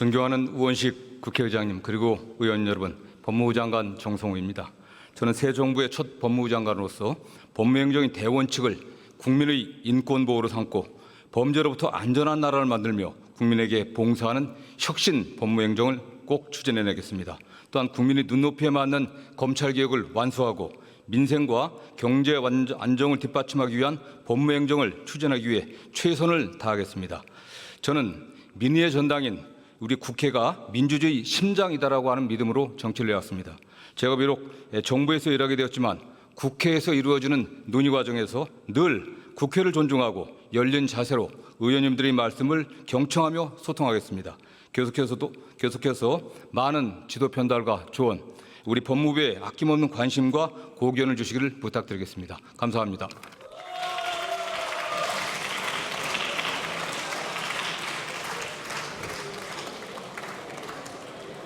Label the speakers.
Speaker 1: 존경하는 우원식 국회의장님 그리고 의원 여러분, 법무부 장관 정성호입니다. 저는 새 정부의 첫 법무부 장관으로서 법무행정의 대원칙을 국민의 인권 보호로 삼고 범죄로부터 안전한 나라를 만들며 국민에게 봉사하는 혁신 법무행정을 꼭 추진해내겠습니다. 또한 국민의 눈높이에 맞는 검찰 개혁을 완수하고 민생과 경제 완- 안정을 뒷받침하기 위한 법무행정을 추진하기 위해 최선을 다하겠습니다. 저는 민의의 전당인 우리 국회가 민주주의 심장이다라고 하는 믿음으로 정치를 해왔습니다. 제가 비록 정부에서 일하게 되었지만 국회에서 이루어지는 논의 과정에서 늘 국회를 존중하고 열린 자세로 의원님들의 말씀을 경청하며 소통하겠습니다. 계속해서도 계속해서 많은 지도 편달과 조언, 우리 법무부에 아낌없는 관심과 고견을 주시기를 부탁드리겠습니다. 감사합니다.